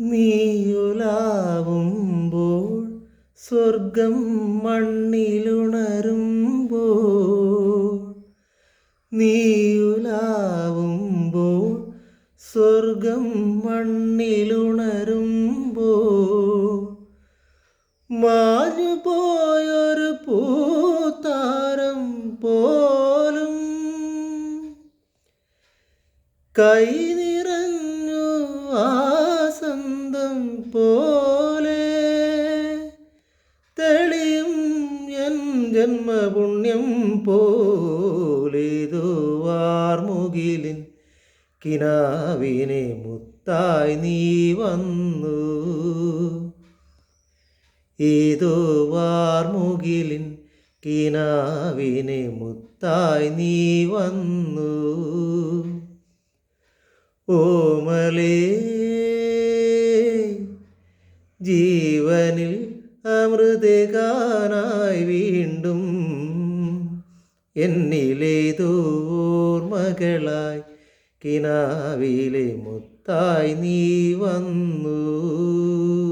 നീയുലാവുമ്പോൾ സ്വർഗം മണ്ണിലുണരുമ്പോൾ. നീയുലാവുമ്പോൾ സ്വർഗം മണ്ണിലുണരുമ്പോൾ. മാഞ്ഞു പോയൊരു പൂത്താരം പോലും കൈ തെളിയും എൻ ജന്മപുണ്യം പോലേതോ വാർമുകിലിൻ കിനാവിനെ മുത്തായി നീ വന്നു. ഏതോ വാർമുകിലിൻ കിനാവിനെ മുത്തായി നീ വന്നു. ഓമലേ ജീവനിൽ അമൃതകാനായി വീണ്ടും എന്നിലേതോ ഓർമ്മകളായി കിനാവിലെ മുത്തായി നീ വന്നു.